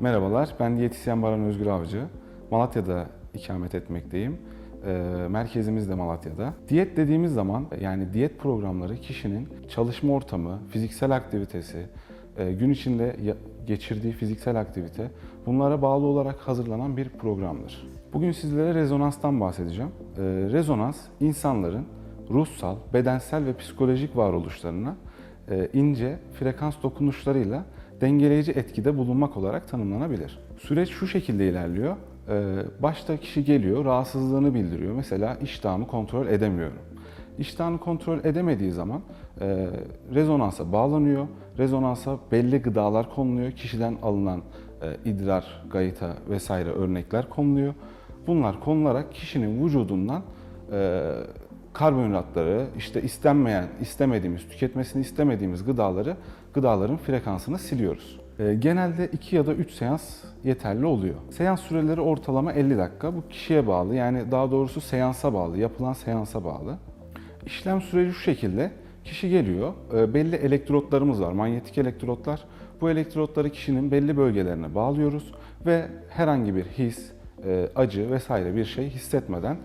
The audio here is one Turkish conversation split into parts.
Merhabalar, ben diyetisyen Baran Özgür Avcı. Malatya'da ikamet etmekteyim. Ee, Merkezimiz de Malatya'da. Diyet dediğimiz zaman yani diyet programları kişinin çalışma ortamı, fiziksel aktivitesi, e, gün içinde geçirdiği fiziksel aktivite bunlara bağlı olarak hazırlanan bir programdır. Bugün sizlere rezonanstan bahsedeceğim. Ee, Rezonans insanların ruhsal, bedensel ve psikolojik varoluşlarına e, ince frekans dokunuşlarıyla dengeleyici etkide bulunmak olarak tanımlanabilir. Süreç şu şekilde ilerliyor. Ee, Başta kişi geliyor, rahatsızlığını bildiriyor. Mesela iştahımı kontrol edemiyorum. İştahını kontrol edemediği zaman e, rezonansa bağlanıyor. Rezonansa belli gıdalar konuluyor. Kişiden alınan e, idrar, gayita vesaire örnekler konuluyor. Bunlar konularak kişinin vücudundan e, karbonhidratları, işte istenmeyen, istemediğimiz, tüketmesini istemediğimiz gıdaları, gıdaların frekansını siliyoruz. Ee, Genelde 2 ya da 3 seans yeterli oluyor. Seans süreleri ortalama 50 dakika. Bu kişiye bağlı. Yani daha doğrusu seansa bağlı, yapılan seansa bağlı. İşlem süreci şu şekilde. Kişi geliyor, e, belli elektrotlarımız var, manyetik elektrotlar. Bu elektrotları kişinin belli bölgelerine bağlıyoruz ve herhangi bir his, e, acı vesaire bir şey hissetmeden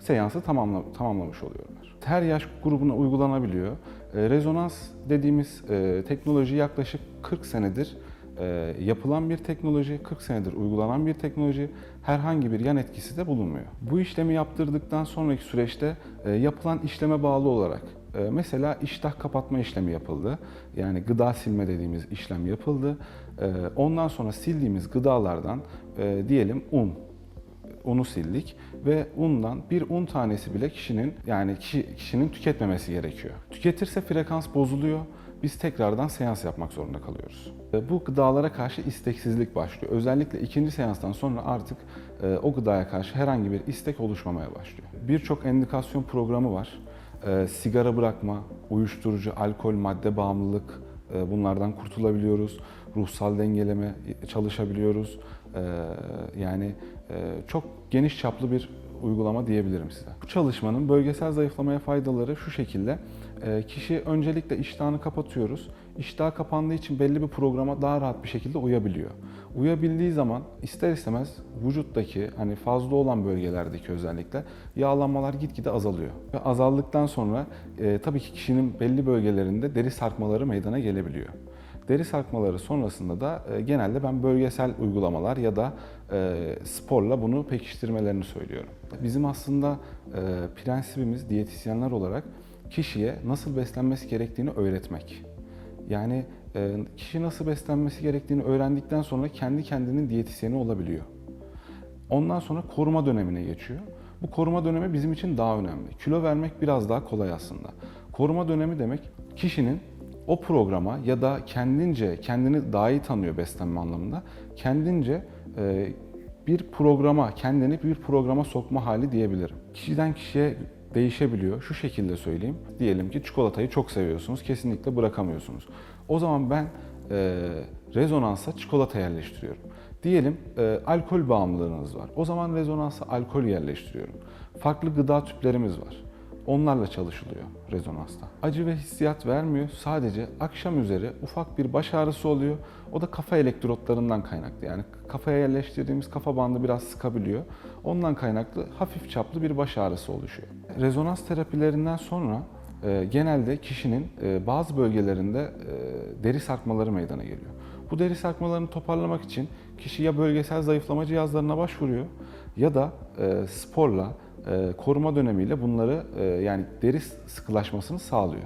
seansı tamamla, tamamlamış oluyorlar. Her yaş grubuna uygulanabiliyor. E, Rezonans dediğimiz e, teknoloji yaklaşık 40 senedir e, yapılan bir teknoloji, 40 senedir uygulanan bir teknoloji. Herhangi bir yan etkisi de bulunmuyor. Bu işlemi yaptırdıktan sonraki süreçte e, yapılan işleme bağlı olarak mesela iştah kapatma işlemi yapıldı. Yani gıda silme dediğimiz işlem yapıldı. Ondan sonra sildiğimiz gıdalardan diyelim un, unu sildik ve undan bir un tanesi bile kişinin yani kişi, kişinin tüketmemesi gerekiyor. Tüketirse frekans bozuluyor. Biz tekrardan seans yapmak zorunda kalıyoruz. Bu gıdalara karşı isteksizlik başlıyor. Özellikle ikinci seanstan sonra artık e, o gıdaya karşı herhangi bir istek oluşmamaya başlıyor. Birçok endikasyon programı var. E, Sigara bırakma, uyuşturucu, alkol, madde bağımlılık, e, bunlardan kurtulabiliyoruz. Ruhsal dengeleme çalışabiliyoruz. Yani çok geniş çaplı bir uygulama diyebilirim size. Bu çalışmanın bölgesel zayıflamaya faydaları şu şekilde. E, Kişi öncelikle iştahını kapatıyoruz. İştah kapandığı için belli bir programa daha rahat bir şekilde uyabiliyor. Uyabildiği zaman ister istemez vücuttaki hani fazla olan bölgelerdeki özellikle yağlanmalar gitgide azalıyor. Ve azaldıktan sonra e, tabii ki kişinin belli bölgelerinde deri sarkmaları meydana gelebiliyor. Deri sarkmaları sonrasında da e, genelde ben bölgesel uygulamalar ya da e, sporla bunu pekiştirmelerini söylüyorum. Bizim aslında e, prensibimiz diyetisyenler olarak kişiye nasıl beslenmesi gerektiğini öğretmek. Yani kişi nasıl beslenmesi gerektiğini öğrendikten sonra kendi kendinin diyetisyeni olabiliyor. Ondan sonra koruma dönemine geçiyor. Bu koruma dönemi bizim için daha önemli. Kilo vermek biraz daha kolay aslında. Koruma dönemi demek kişinin o programa ya da kendince kendini daha iyi tanıyor beslenme anlamında. Kendince e, bir programa, kendini bir programa sokma hali diyebilirim. Kişiden kişiye değişebiliyor. Şu şekilde söyleyeyim. Diyelim ki çikolatayı çok seviyorsunuz, kesinlikle bırakamıyorsunuz. O zaman ben e, rezonansa çikolata yerleştiriyorum. Diyelim e, alkol bağımlılığınız var. O zaman rezonansa alkol yerleştiriyorum. Farklı gıda tüplerimiz var. Onlarla çalışılıyor rezonansta. Acı ve hissiyat vermiyor. Sadece akşam üzeri ufak bir baş ağrısı oluyor. O da kafa elektrotlarından kaynaklı. Yani kafaya yerleştirdiğimiz kafa bandı biraz sıkabiliyor. Ondan kaynaklı hafif çaplı bir baş ağrısı oluşuyor. Rezonans terapilerinden sonra e, genelde kişinin e, bazı bölgelerinde e, deri sarkmaları meydana geliyor. Bu deri sarkmalarını toparlamak için kişi ya bölgesel zayıflama cihazlarına başvuruyor ya da sporla, koruma dönemiyle bunları e, yani deri sıkılaşmasını sağlıyor.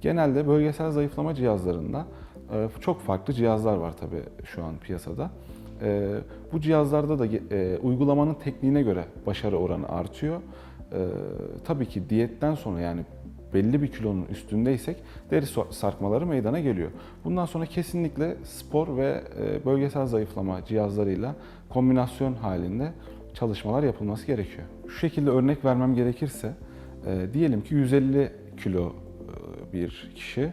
Genelde bölgesel zayıflama cihazlarında e, çok farklı cihazlar var tabii şu an piyasada. E, bu cihazlarda da e, uygulamanın tekniğine göre başarı oranı artıyor. E, tabii ki diyetten sonra yani belli bir kilonun üstündeysek deri sarkmaları meydana geliyor. Bundan sonra kesinlikle spor ve e, bölgesel zayıflama cihazlarıyla kombinasyon halinde çalışmalar yapılması gerekiyor. Şu şekilde örnek vermem gerekirse e, diyelim ki 150 kilo e, bir kişi e,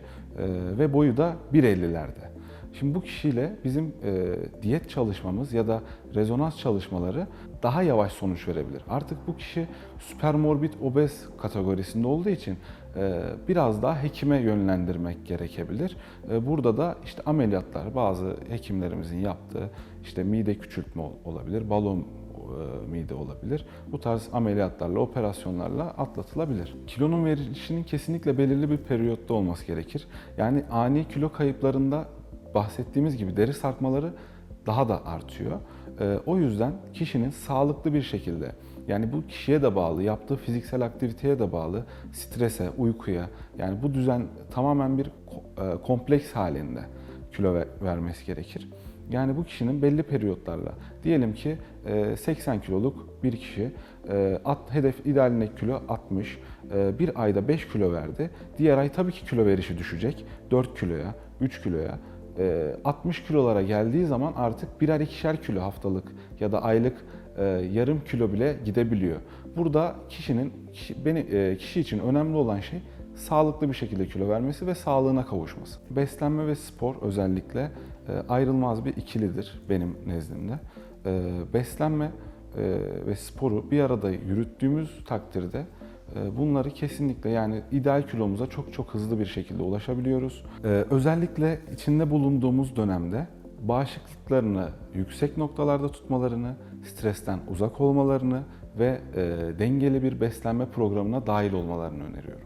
ve boyu da 1.50'lerde. Şimdi bu kişiyle bizim e, diyet çalışmamız ya da rezonans çalışmaları daha yavaş sonuç verebilir. Artık bu kişi süpermorbid obez kategorisinde olduğu için e, biraz daha hekime yönlendirmek gerekebilir. E, burada da işte ameliyatlar bazı hekimlerimizin yaptığı işte mide küçültme ol- olabilir, balon e, mide olabilir. Bu tarz ameliyatlarla, operasyonlarla atlatılabilir. Kilonun verilişinin kesinlikle belirli bir periyotta olması gerekir. Yani ani kilo kayıplarında bahsettiğimiz gibi deri sarkmaları daha da artıyor. Ee, o yüzden kişinin sağlıklı bir şekilde yani bu kişiye de bağlı, yaptığı fiziksel aktiviteye de bağlı, strese, uykuya yani bu düzen tamamen bir e, kompleks halinde kilo ve- vermesi gerekir. Yani bu kişinin belli periyotlarla diyelim ki e, 80 kiloluk bir kişi e, at, hedef idealine kilo 60 e, bir ayda 5 kilo verdi. Diğer ay tabii ki kilo verişi düşecek 4 kiloya 3 kiloya e, 60 kilolara geldiği zaman artık birer ikişer kilo haftalık ya da aylık e, yarım kilo bile gidebiliyor. Burada kişinin kişi, beni, e, kişi için önemli olan şey sağlıklı bir şekilde kilo vermesi ve sağlığına kavuşması. Beslenme ve spor özellikle e, ayrılmaz bir ikilidir benim nezdimde. Beslenme ve sporu bir arada yürüttüğümüz takdirde bunları kesinlikle yani ideal kilomuza çok çok hızlı bir şekilde ulaşabiliyoruz. E, Özellikle içinde bulunduğumuz dönemde bağışıklıklarını yüksek noktalarda tutmalarını, stresten uzak olmalarını ve e, dengeli bir beslenme programına dahil olmalarını öneriyorum.